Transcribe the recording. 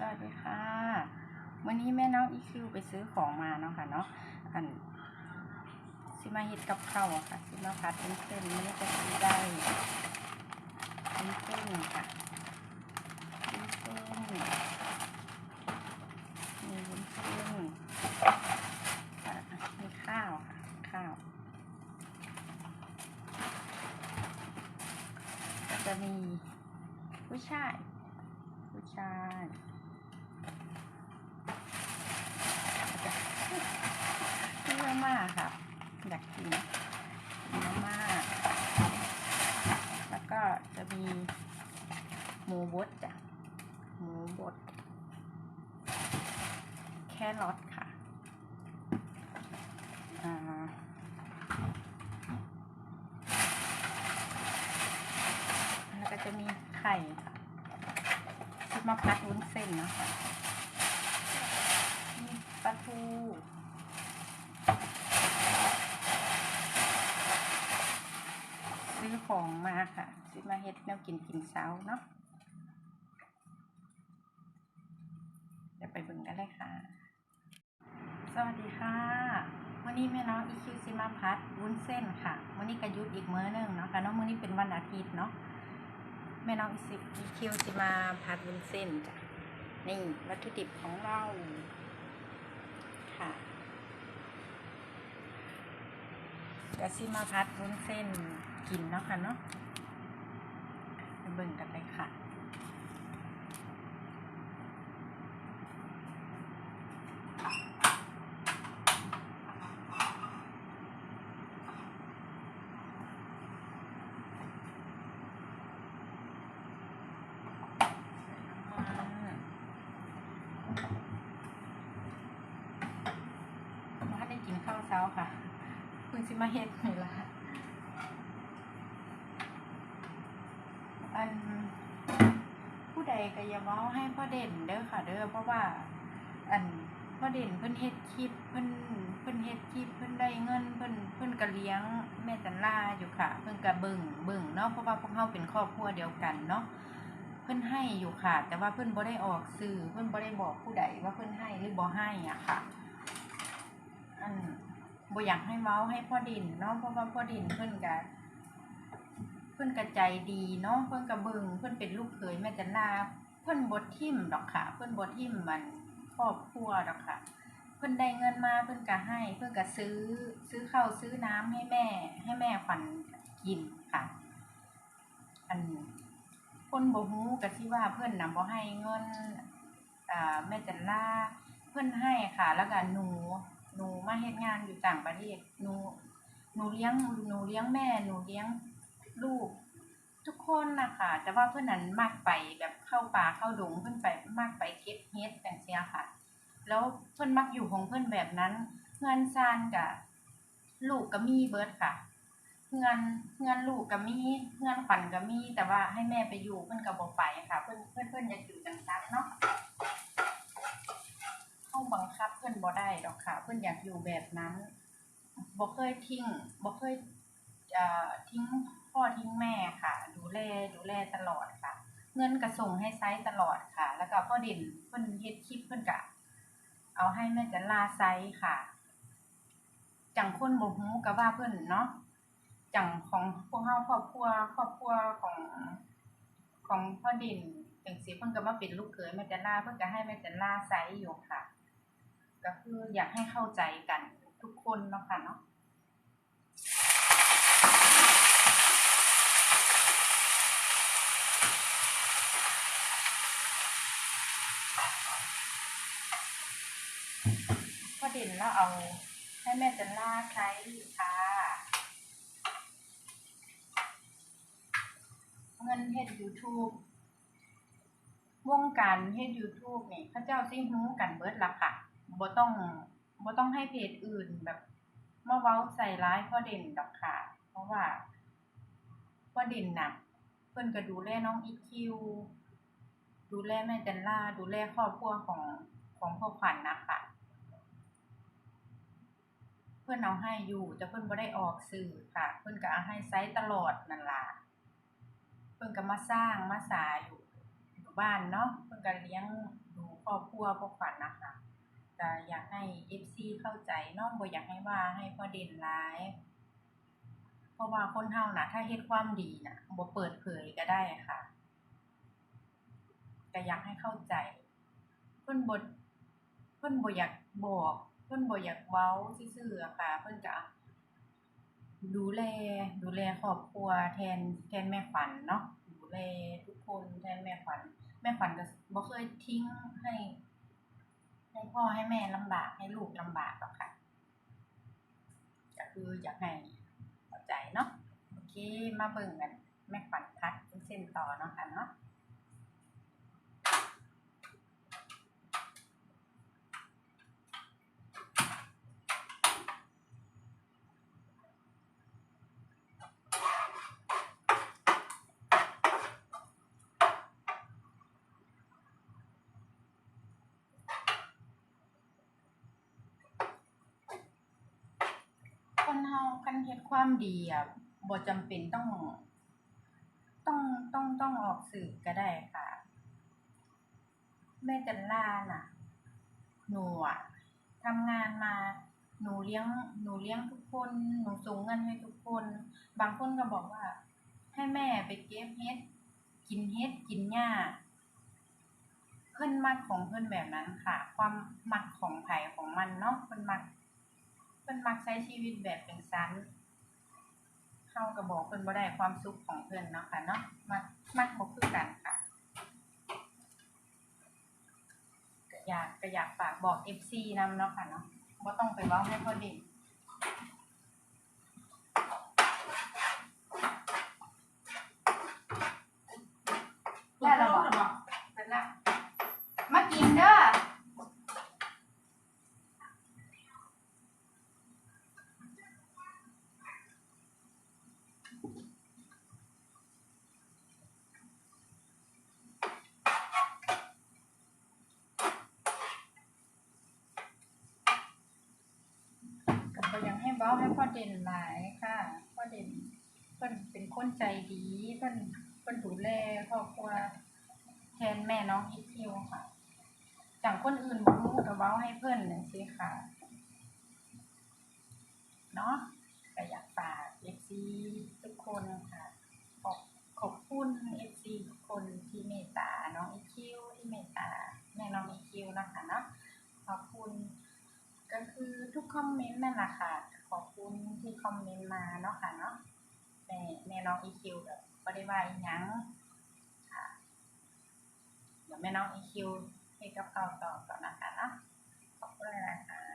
สวัสดีค่ะ วันนี้แม่น้องอีคิวไปซื้อของมาเนาะค่ะเนาะอันซิมาเฮ็ดกับข้าวค่ะซิมาผัดเป็นเส้นไม่ได้จะซื้อได้เป็นเส้นค่ะเป็นเส้นมีวุ้นเส้นค่ะมีข้าวค่ะข้าวก็จะมีกุ้ชายกุ้ชายนี่ มาม่าค่ะ อยากกินมาม่า แล้วก็จะมีหมูบดจ้ะ หมูบด แครอทค่ะแล้วก็จะมีไข่ค่ะซุปมะพร้าววุ้นเส้นเนาะคะมีปลาทูซื้อของมา ค่ะซื้อมาเฮ็ดแนวกินกินเช้าเนาะเดี๋ยวไปบิ่งกันเลยค่ะ สวัสดีค่ะ วันนี้แม่น้องอีคิวซิมาพัดวุ้นเส้นค่ะ วันนี้ก็หยุดอีกมื้อหนึงเนาะค่ะเน้องมื้อนี้เป็นวันอาทิตย์เนาะ แม่น้องอีคิวซิมาพัดวุ้นเส้นจ้ะ นี่วัตถุดิบของเราค่ะเดี๋ยวซิมาพัดวุ้นเส้นกินเนาะค่ะเนาะ เบิ่งกันเลยค่ะมาได้กินข้าวเช้าค่ะเพิ่งสิมาเฮ็ดนี่ละ อันผู้ใดก็อย่าเว้าให้พ่อเด่นเด้อค่ะ เด้อเพราะว่า อันพ่อเด่นเพิ่นเฮ็ดคลิปเพิ่นเพิ่นเฮ็ดคลิปเพิ่นได้เงินเพิ่นเพิ่นก็เลี้ยงแม่จันลาอยู่ค่ะ เพิ่นก็เบิ่งเบิ่งเนาะเพราะว่าพวกเฮาเป็นครอบครัวเดียวกันเนาะเพิ่นให้อยู่ค่ะ แต่ว่าเพิ่นบ่ได้ออกสื่อเพิ่นบ่ได้บอกผู้ใดว่าเพิ่นให้หรือบ่ให้อะค่ะอันบ่อยากให้เว้าให้พ่อดินเนาะเพราะว่าพ่อดินเพิ่นก็ พิ่นก็ใจดีเนาะเพิ่นก็เบิงเพิ่นเป็นลูกเขยแม่จันลาเพิ่นบ่ทิ่มดอกค่ะ เพิ่นบ่ทิ่มมันครอบครัวดอกค่ะ เพิ่นได้เงินมาเพิ่นก็ให้ เพิ่นก็ซื้อซื้อข้าวซื้อน้ำให้แม่ ให้แม่ขวัญกินค่ะ อันคนบ่ฮู้ก็สิว่าเพิ่นน่ะบ่ให้เงินอ่าแม่จันลาเพิ่นให้ค่ะ แล้วก็หนูหนูมาเฮ็ดงานอยู่ต่างประเทศหนูหนูเลี้ยงหนูเลี้ยงแม่หนูเลี้ยง ลูกทุกคนนะค่ะแต่ว่าเพิ่อนนั้นมักไปแบบเข้าป่าเข้าดงเพิ่อนไปมักไปเก็บเฮ็ดจังซี่ค่ะ แล้วเพิ่อนมักอยู่ของเพิ่อนแบบนั้นเฮือนซานก็ลูกก็มีเบิร์ดค่ะเฮือนเฮือนลูกก็มีเฮือนขวัญก็มี แต่ว่าให้แม่ไปอยู่เพิ่อนก็บ่ไปค่ะ เพิ่อนเพิ่อนเพิ่อนอยากอยู่จังซั่นเนาะเฮาบังคับเพิ่อนบ่ได้ดอกค่ะ เพิ่อนอยากอยู่แบบนั้นบ่เคยทิ้งบ่เคยอ่อทิ้ง พ่อทิ้งแม่ค่ะ ดูแลดูแลตลอดค่ะ เงินก็ส่งให้ใช้ตลอดค่ะ แล้วก็พ่อดินเพิ่นเฮ็ดคลิปเพิ่นก็เอาให้แม่จันลาไซค่ะ จังคนบ่ฮู้ก็ว่าเพิ่นเนาะจังของพวกเฮาครอบครัวครอบครัวของของพ่อดินจังซี่เพิ่นก็มาเป็นลูกเขยแม่จันลาเพิ่นก็ให้แม่จันลาไซอยู่ค่ะ ก็คืออยากให้เข้าใจกันทุกคนเนาะค่ะเนาะ พ่อดินแล้วเอา ให้แม่จันลาใช้ค่ะเงินเฮ็ด YouTube วงการเฮ็ด YouTube นี่เขาเจ้าสิฮู้กันเบิดละค่ะบ่ต้องบ่ต้องให้เพจอื่นแบบมาเว้าใส่ร้ายพ่อเด่นดอกค่ะ เพราะว่าพ่อเด่นน่ะเพิ่นก็ดูแลน้อง EQ ดูแลแม่จันลาดูแลครอบครัวของของพ่อขวัญน่ะค่ะ เพิ่อนเอาให้อยู่ แต่เพิ่อนบ่ได้ออกสื่อค่ะ เพิ่อนก็เอาให้ไซตลอดนั่นล่ะเพิ่อนก็มาสร้างมาสาอยู่บ้านเนาะเพิ่อนก็เลี้ยงดูครอบครัวพวกขวัญน่ะคะก็อยากให้ FC เข้าใจเนาะบ่อยากให้ว่าให้พ่อเด่นร้าย เพราะว่าคนเฮาน่ะถ้าเฮ็ดความดีน่ะบ่เปิดเผยก็ได้ค่ะก็อยากให้เข้าใจ เพิ่นบ่เพิ่นบ่อยากบอก เพิ่นบ่อยากเว้าซื่อๆอะค่ะ เพิ่นก็ดูแลดูแลครอบครัวแทนแทนแม่ขวัญเนาะดูแลทุกคนแทนแม่ขวัญแม่ขวัญก็บ่เคยทิ้งให้ให้พ่อให้แม่ลำบากให้ลูกลำบากหรอกค่ะก็คืออยากให้เข้าใจเนาะโอเคมาเบิ่งกันแม่ขวัญพัดเส้นต่อเนาะค่ะเนาะ คนเฮาคันเฮ็ดความดีอะบ่จำเป็นต้อง ต้องต้องต้องออกสื่อก็ได้ค่ะ แม่จันลาน่ะ หนูอะทำงานมาหนูเลี้ยงหนูเลี้ยงทุกคนหนูส่งเงินให้ทุกคน บางคนก็บอกว่า ให้แม่ไปเก็บเฮ็ด กินเฮ็ดกินหญ้าเพิ่นมักของเพิ่นแบบนั้นค่ะ ความมักของไผของมันเนาะเพิ่นมัก พิ่นมักใช้ชีวิตแบบเป็นซันเฮาก็บอกเพิ่นบ่ได้ความสุขของเพิ่นเนาะค่ะเนาะมักมักบ่คือกันค่ะก็อยากก็อยากฝากบอก FC นำเนาะค่ะเนาะบ่ต้องไปเว้าให้เขาเด่นด้แล้วบ่เป็นละมากินเด้อ ก็บ่อยากให้ เว้าให้พ่อเด่นหลายค่ะพ่อเด่นเพิ่นเป็นคนใจดีเพิ่นเพิ่นดูแลครอบครัวแทนแม่น้องอีคิวค่ะจังคนอื่นบ่รู้ก็เว้าให้เพิ่นจังซี่ค่ะเนาะก็อยากฝาก FC ทุกคนค่ะ ขอบขอบคุณ FC ทุกคนที่เมตตาน้องอีคิวที่เมตตาแม่น้องอีคิวนะคะเนาะขอบคุณก็คือทุกคอมเมนต์นั่นแหละค่ะ ขอบคุณที่คอมเมนต์มาเนาะค่ะเนาะแม่แม่น้องอีคิวแบบก็ได้ว่าอีหยังค่ะเดี๋ยวแม่น้องอีคิวให้กับเขาต่อก่อนนะคะเนาะขอบคุณเลยนะคะ